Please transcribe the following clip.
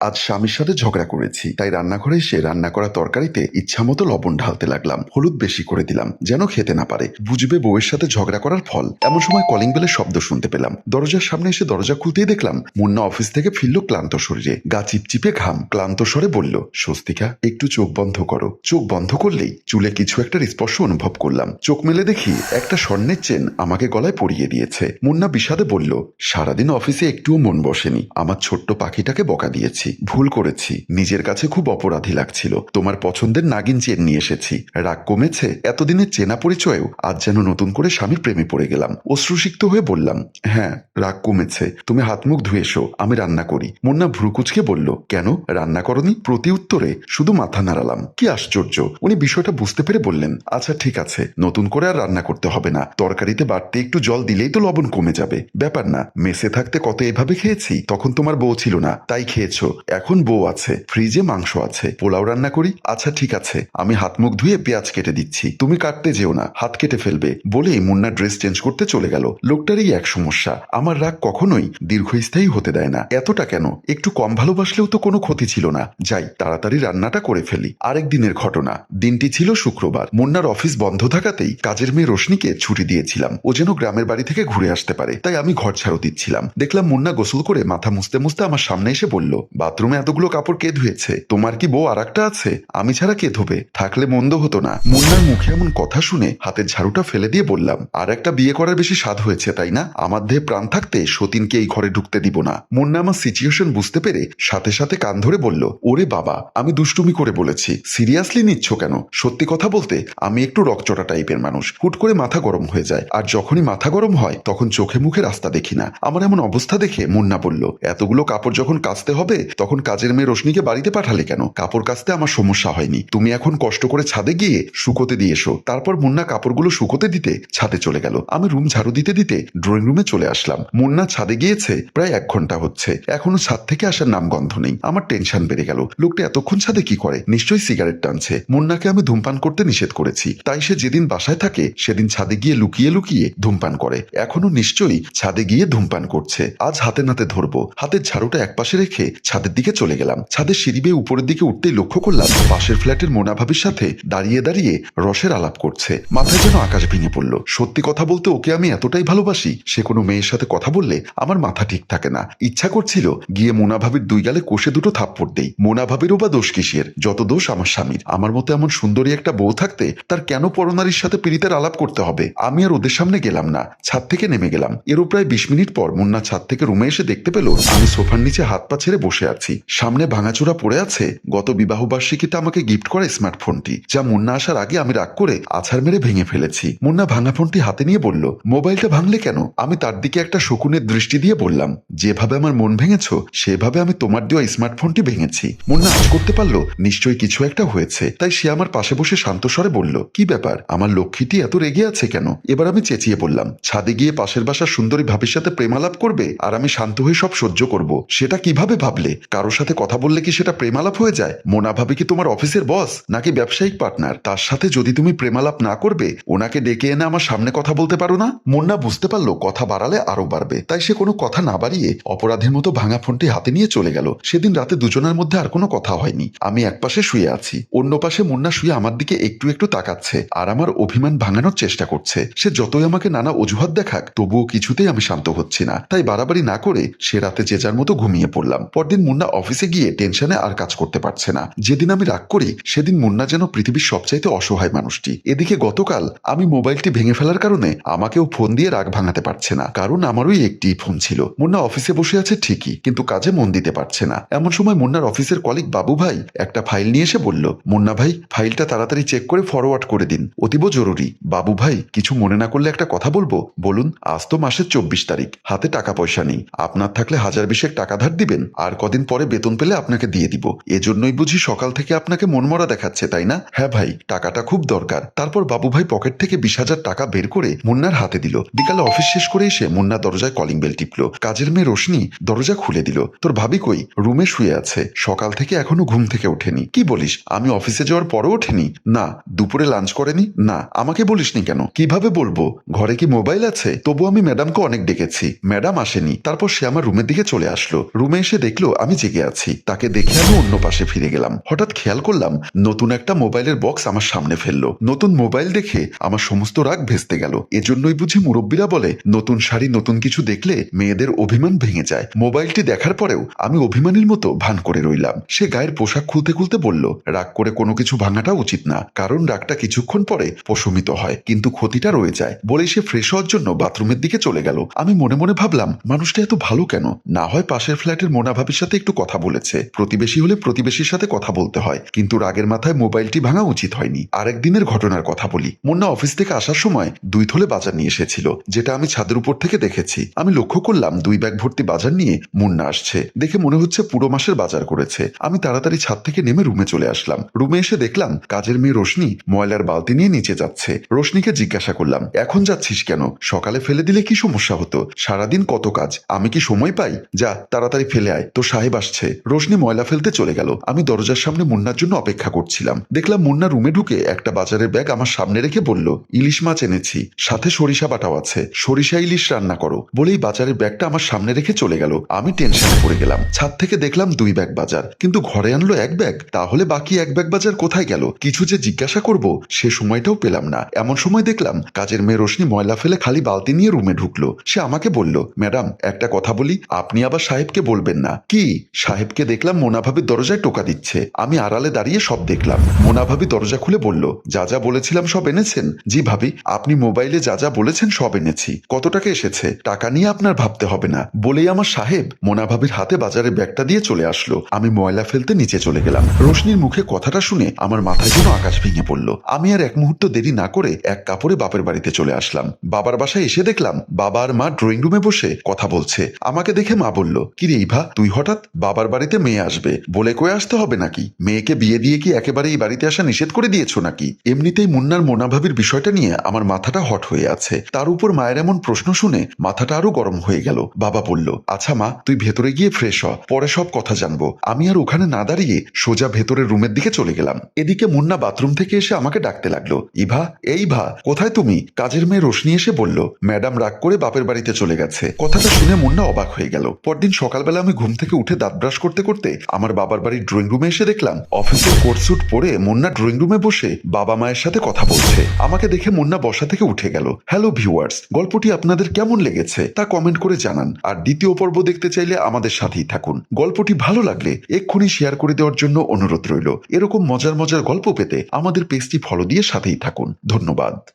আজ স্বামীর সাথে ঝগড়া করেছি, তাই রান্নাঘরে এসে রান্না করা তরকারিতে ইচ্ছামতো লবণ ঢালতে লাগলাম, হলুদ বেশি করে দিলাম, যেন খেতে না পারে। বুঝবে বউয়ের সাথে ঝগড়া করার ফল। এমন সময় কলিং বেলের শব্দ শুনতে পেলাম। দরজার সামনে এসে দরজা খুলতেই দেখলাম, মুন্না অফিস থেকে ফিরল ক্লান্ত শরীরে। গা চিপচিপে ঘাম, ক্লান্ত স্বরে বলল, স্বস্তিকা, একটু চোখ বন্ধ করো। চোখ বন্ধ করলেই চুলে কিছু একটা স্পর্শ অনুভব করলাম। চোখ মেলে দেখি একটা স্বর্ণের চেন আমাকে গলায় পরিয়ে দিয়েছে। মুন্না বিষাদে বলল, সারাদিন অফিসে একটুও মন বসেনি। আমার ছোট্ট পাখিটাকে বকা দিয়েছি। ভুল করেছি। নিজের কাছে খুব অপরাধী লাগছিল। তোমার পছন্দের নাগিন চেন নিয়ে এসেছি। রাগ কমেছে। এতদিনের চেনা পরিচয়েও আজ যেন নতুন করে স্বামীর প্রেমে পড়ে গেলাম। অশ্রুসিক্ত হয়ে বললাম হ্যাঁ রাগ কমেছে। তুমি হাত মুখ ধুয়ে এসো। আমি রান্না করি। মুন্না ভ্রুকুচকে বলল, কেন? রান্না করনি? প্রতি উত্তরে শুধু মাথা নাড়ালাম। কি আশ্চর্য! উনি বিষয়টা বুঝতে পেরে বললেন আচ্ছা ঠিক আছে। নতুন করে আর রান্না করতে হবে না। তরকারিতে বাড়তে একটু জল দিলেই তো লবণ কমে যাবে। ব্যাপার না, মেসে থাকতে কত এভাবে খেয়েছি? তখন তোমার বউ ছিল না, তাই খেয়েছো। এখন বউ আছে ফ্রিজে মাংস আছে, পোলাও রান্না করি আচ্ছা ঠিক আছে, আমি হাত মুখ ধুয়ে পেঁয়াজ কেটে দিচ্ছি, তুমি কাটতে যেও না, হাত কেটে ফেলবে বলেই মুন্না ড্রেস চেঞ্জ করতে চলে গেল। লোকটারই এক সমস্যা, আমার রাগ কখনোই দীর্ঘস্থায়ী হতে দেয় না। এতটা কেন? একটু কম ভালোবাসলেও তো কোনো ক্ষতি ছিল না। যাই, তাড়াতাড়ি রান্নাটা করে ফেলি। আরেক দিনের ঘটনা, দিনটি ছিল শুক্রবার। মুন্নার অফিস বন্ধ থাকাতেই কাজের মেয়ে রোশনিকে ছুটি দিয়েছিলাম। ও যেন গ্রামের বাড়ি থেকে ঘুরে আসতে পারে, তাই আমি ঘর ছাড়ো দিচ্ছিলাম। দেখলাম মুন্না গোসল করে মাথা মুছতে মুছতে আমার সামনে এসে বলল বাথরুমে এতগুলো কাপড় কে ধুয়েছে? তোমার কি বউ আর একটা আছে? আমি ছাড়া কে ধোবে? থাকলে মন্দ হতো না। মুন্নার মুখে এমন কথা শুনে হাতের ঝাড়ুটা ফেলে দিয়ে বললাম, আর একটা বিয়ে করার বেশি স্বাদ হয়েছে, তাই না? আমার দেহে প্রাণ থাকতে সতীনকে এই ঘরে ঢুকতে দিব না। মুন্না আমার সিচুয়েশন বুঝতে পেরে সাথে সাথে কান ধরে বলল, ওরে বাবা, আমি দুষ্টুমি করে বলেছি। সিরিয়াসলি নিচ্ছ কেন? সত্যি কথা বলতে, আমি একটু রকচটা টাইপের মানুষ। হুট করে মাথা গরম হয়ে যায়। আর যখনই মাথা গরম হয়, তখন চোখে মুখে রাস্তা দেখি না। আমার এমন অবস্থা দেখে মুন্না বলল, এতগুলো কাপড় যখন কাচতে হবে তখন কাজের মেয়ে রশ্মিকে বাড়িতে পাঠালে কেন? কাপড় কাচতে আমার সমস্যা হয়নি। তুমি এখন কষ্ট করে ছাদে গিয়ে শুকোতে দিয়ে এসো। তারপর মুন্না কাপড়গুলো শুকোতে দিতে ছাদে চলে গেল। আমি রুম ঝাড়ু দিতে দিতে ড্রয়িং রুমে চলে আসলাম। মুন্না ছাদে গিয়েছে, প্রায় এক ঘণ্টা হচ্ছে। এখনও ছাদ থেকে আসার নাম গন্ধ নেই। আমার টেনশন বেড়ে গেল। লোকটা এতক্ষণ ছাদে কি করে? নিশ্চয়ই সিগারেট টানছে। মুন্নাকে আমি ধূমপান করতে নিষেধ করেছি। তাই সে যেদিন বাসায় থাকে, সেদিন ছাদে গিয়ে লুকিয়ে লুকিয়ে ধূমপান করে। এখনও নিশ্চয়ই ছাদে গিয়ে ধূমপান করছে। আজ হাতে নাতে ধরবো। হাতের ঝাড়ুটা একপাশে রেখে ছাদের দিকে চলে গেলাম। ছাদের সিঁড়ি বেয়ে উপরের দিকে উঠতেই লক্ষ্য করলাম, পাশের ফ্ল্যাটের মোনা ভাবির সাথে দাঁড়িয়ে দাঁড়িয়ে রসের আলাপ করছে। মাথায় যেন আকাশ ভেঙে পড়ল। সত্যি কথা বলতে ওকে আমি এতটাই ভালোবাসি, সে কোনো মেয়ের সাথে কথা বললে আমার মাথা ঠিক থাকে না। ইচ্ছা করছিল গিয়ে মোনা ভাবির দুই গালে কোষে দুটো থাপ্পড় দেই। মোনা ভাবিরও বা দোষ কিসের? যত দোষ আমার স্বামীর। আমার মতো এমন সুন্দরী একটা বউ থাকতে তার কেন পরনারীর সাথে পীড়িতের আলাপ করতে হবে? আমি আর ওদের সামনে গেলাম না। ছাদ থেকে নেমে গেলাম। এরও প্রায় বিশ মিনিট পর মুন্না ছাদ থেকে রুমে এসে দেখতে পেল, আমি সোফার নিচে হাত পা ছেড়ে বসে আছি। সামনে ভাঙাচোরা পড়ে আছে। গত বিবাহ বার্ষিকীতে আমাকে গিফট করা স্মার্টফোনটি যা মুন্না আসার আগে আমি রাগ করে আছাড় মেরে ভেঙে ফেলেছি। মুন্না ভাঙা ফোনটি হাতে নিয়ে বলল, মোবাইলটা ভাঙলে কেন? আমি তার দিকে একটা শকুনের দৃষ্টি দিয়ে বললাম, যেভাবে আমার মন ভেঙেছ, সেভাবে আমি তোমার দেওয়া স্মার্টফোনটি ভেঙেছি। মুন্না আজ করতে পারল, নিশ্চয়ই কিছু একটা হয়েছে। তাই সে আমার পাশে বসে শান্ত স্বরে বলল, কি ব্যাপার? আমার লক্ষ্মীটি এত রেগে আছে কেন? এবার আমি চেঁচিয়ে বললাম, ছাদে গিয়ে পাশের বাসার সুন্দরী ভাবির সাথে প্রেমালাপ করবে, আর আমি শান্ত হয়ে সব সহ্য করব। সেটা কীভাবে ভাবলে? কারোর সাথে কথা বললে কি সেটা প্রেমালাপ হয়ে যায়? মোনা ভাবি কি তোমার অফিসের বস? নাকি ব্যবসায়িক পার্টনার? তার সাথে যদি তুমি প্রেমালাপ না করবে, ওনাকে ডেকে এনে আমার সামনে কথা বলতে পারো না? মুন্না বুঝতে পারল, কথা বাড়ালে আরও বাড়বে। তাই সে কোনো কথা না বাড়িয়ে অপরাধের মতো ভাঙা ফোনটি হাতে নিয়ে চলে গেল। সেদিন রাতে দুজনের মধ্যে আর কোনো কথা হয়নি। আমি এক পাশে শুয়ে আছি। অন্য পাশে মুন্না শুয়ে আমার দিকে একটু একটু তাকাচ্ছে আর আমার অভিমান ভাঙানোর চেষ্টা করছে। সে যতই আমাকে নানা অজুহাত দেখাক, তবুও কিছুতেই আমি শান্ত হচ্ছি না। তাই বাড়াবাড়ি না করে সে রাতে যে যার মতো ঘুমিয়ে পড়লাম। পরদিন মুন্না অফিসে গিয়ে টেনশনে আর কাজ করতে পারছে না। যেদিন আমি রাগ করি, সেদিন মুন্না যেন পৃথিবীর সবচাইতে অসহায় মানুষটি। এদিকে গতকাল আমি মোবাইলটি ভেঙে ফেলার কারণে আমাকেও ফোন দিয়ে রাগ ভাঙাতে পারছে না, কারণ আমারই একটি ফোন ছিল। মুন্না অফিসে বসে আছে ঠিকই, কিন্তু কাজে মন দিতে পারছে না। এমন সময় মুন্নার অফিসের কলিগ বাবু ভাই একটা ফাইল নিয়ে এসে বলল, মুন্না ভাই, ফাইলটা তাড়াতাড়ি চেক করে ফরওয়ার্ড করে দিন। অতীব জরুরি। বাবু ভাই, কিছু মনে না করলে একটা কথা বলব? বলুন, আজ তো মাসের চব্বিশ তারিখ। হাতে টাকা পয়সা নেই। আপনার থাকলে হাজার বিশেক টাকা ধার দিবেন। আর কদিন পরে বেতন পেলে আপনাকে দিয়ে দিব। এজন্যই বুঝি সকাল থেকে আপনাকে মনমরা দেখাচ্ছে, তাই না? হ্যাঁ ভাই, টাকাটা খুব দরকার। তারপর বাবু ভাই পকেট থেকে বিশ হাজার টাকা বের করে মুন্নার হাতে দিল। বিকালে অফিস শেষ করে এসে মুন্না দরজায় কলিং বেল টিপল। কাজের মেয়ে রোশনি দরজা খুলে দিল। তোর ভাবি কই? রুমে শুয়ে আছে। সকাল থেকে এখনও ঘুম থেকে ওঠেনি। কি বলিস? আমি অফিসে যাওয়ার পরও ওঠেনি? না, দুপুরে লাঞ্চ করেনি? না, আমাকে বলিসনি কেন? কীভাবে বলব? ঘরে কি মোবাইল আছে? তবু আমি ম্যাডামকে অনেক ডেকেছি। ম্যাডাম আসেনি। তারপর সে আমার রুমের দিকে চলে আসলো। রুমে এসে দেখল আমি জেগে আছি। তাকে দেখে আমি অন্য পাশে ফিরে গেলাম। হঠাৎ খেয়াল করলাম, নতুন একটা মোবাইলের বক্স আমার সামনে ফেলল। নতুন মোবাইল দেখে আমার সমস্ত রাগ ভেস্তে গেল। এজন্যই বুঝি মুরব্বীরা বলে, নতুন শাড়ি, নতুন কিছু দেখলে মেয়েদের অভিমান ভেঙে যায়। মোবাইলটি দেখার পরেও আমি অভিমানীর মতো ভান করে রইলাম। সে গায়ের পোশাক খুলতে খুলতে বলল, রাগ করে কোনো কিছু ভাঙাটা উচিত না, কারণ রাগটা কিছুক্ষণ পরে প্রশমিত হয়, কিন্তু ক্ষতিটা রয়ে যায়। বলে সে ফ্রেশ হওয়ার জন্য বাথরুমের দিকে চলে গেল। আমি মনে মনে ভাবলাম, মানুষটা এত ভালো কেন? না হয় পাশের ফ্ল্যাটের মোনা ভাবির সাথে একটু কথা বলেছে। প্রতিবেশী হলে প্রতিবেশীর সাথে কথা বলতে হয়। কিন্তু রাগের মাথায় মোবাইলটি ভাঙা উচিত হয়নি। আরেক দিনের ঘটনার কথা বলি। মুন্না অফিস থেকে আসার সময় দুই থলে বাজার নিয়ে এসেছিল, যেটা আমি ছাদের উপর থেকে দেখেছি। আমি লক্ষ্য করলাম দুই ব্যাগ ভর্তি বাজার নিয়ে মুন্না আসছে। দেখে মনে হচ্ছে পুরো মাসের বাজার করেছে। আমি তাড়াতাড়ি ছাদ থেকে নেমে রুমে চলে আসলাম। রুমে এসে দেখলাম কাজের মেয়ে রোশনি ময়লার বালতি নিয়ে নিচে যাচ্ছে। রোশনিকে জিজ্ঞাসা করলাম, এখন যাচ্ছিস কেন? সকালে ফেলে দিলে কি সমস্যা হতো? সারাদিন কত কাজ? আমি কি সময় পাই? যা, তাড়াতাড়ি ফেলে আয়। তো সাহেব আসছে রোশনি ময়লা ফেলতে চলে গেল। আমি দরজার সামনে মুন্নার জন্য অপেক্ষা করছিলাম। দেখলাম মুন্না রুমে ঢুকে একটা বাজারের ব্যাগ আমার সামনে রেখে বলল, ইলিশ মাছ এনেছি। সাথে সরিষা বাটাও আছে। সরিষা ইলিশ রান্না করো। বলেই বাজারের ব্যাগটা আমার সামনে রেখে চলে গেল। আমি টেনশনে পড়ে গেলাম। ছাদ থেকে দেখলাম দুই ব্যাগ বাজার। কিন্তু ঘরে আনলো এক ব্যাগ। তাহলে বাকি এক ব্যাগ বাজার কোথায় গেল? কিছু যে জিজ্ঞাসা করব, সে সময়টাও পেলাম না। এমন সময় দেখলাম, কাজের মেয়ে রোশনি ময়লা ফেলে খালি বালতি নিয়ে রুমে ঢুকলো। সে আমাকে বলল, ম্যাডাম, একটা কথা বলি। আপনি আবার সাহেবকে বলবেন না। কি? সাহেবকে দেখলাম মোনাভাবির দরজায় টোকা দিচ্ছে। আমি আড়ালে দাঁড়িয়ে সব দেখলাম। মোনাভাবি দরজা খুলে বলল, যা যা বলেছিলাম সব এনেছেন? জি ভাবি, আপনি মোবাইলে যা যা বলেছেন সব এনেছি। কত টাকা এসেছে? টাকা নিয়ে আপনার ভাবতে হবে না। বলেই আমার সাহেব মোনাভাবির হাতে বাজারে ব্যাগটা দিয়ে চলে আসলো। আমি ময়লা ফেলতে নিচে চলে গেলাম। রোশনির মুখে কথাটা শুনে আমার মাথায় যেন আকাশ ভেঙে পড়ল। আমি আর এক মুহূর্ত দেরি না করে এক কাপড়ে বাপের বাড়িতে চলে আসলাম। বাবার বাসায় এসে দেখলাম বাবা আর মা ড্রয়িং রুমে বসে কথা বলছে। আমাকে দেখে মা বলল, কি রে ইভা, তুই হঠাৎ বাবার বাড়িতে মেয়ে আসবে। বলে কয়ে আসতে হবে নাকি? মেয়েকে বিয়ে দিয়ে কি একেবারে এই বাড়িতে আসা নিষেধ করে দিয়েছ নাকি? এমনিতেই মুন্নার মোনাভাবির বিষয়টা নিয়ে আমার মাথাটা হট হয়ে আছে। তার উপর মায়ের এমন প্রশ্ন শুনে মাথাটা আরও গরম হয়ে গেল। বাবা বলল আচ্ছা মা, তুই ভেতরে গিয়ে ফ্রেশ হ, পরে সব কথা জানব। আমি আর ওখানে না দাঁড়িয়ে সোজা ভেতরের রুমের দিকে চলে গেলাম। এদিকে মুন্না বাথরুম থেকে এসে আমাকে ডাকতে লাগল। ইভা, এই ভা, কোথায় তুমি? কাজের মেয়ে রোশনি এসে বলল, ম্যাডাম রাগ করে বাপের বাড়িতে চলে গেছে। কথাটা শুনে মুন্না অবাক হয়ে গেল। পরদিন সকালবেলা আমি ঘুম থেকে উঠে দাঁত ব্রাশ করতে করতে আমার বাবার বাড়ির ড্রয়িং রুমে এসে দেখলাম অফিসের কোট স্যুট পরে মুন্না ড্রয়িং রুমে বসে বাবা মায়ের সাথে কথা বলছে। আমাকে দেখে মুন্না বসা থেকে উঠে গেল। হ্যালো ভিউয়ার্স গল্পটি আপনাদের কেমন লেগেছে? তা কমেন্ট করে জানান। আর দ্বিতীয় পর্ব দেখতে চাইলে আমাদের সাথেই থাকুন। গল্পটি ভালো লাগলে এক্ষুনি শেয়ার করে দেওয়ার জন্য অনুরোধ রইল। এরকম মজার মজার গল্প পেতে আমাদের পেজটি ফলো দিয়ে সাথেই থাকুন। ধন্যবাদ।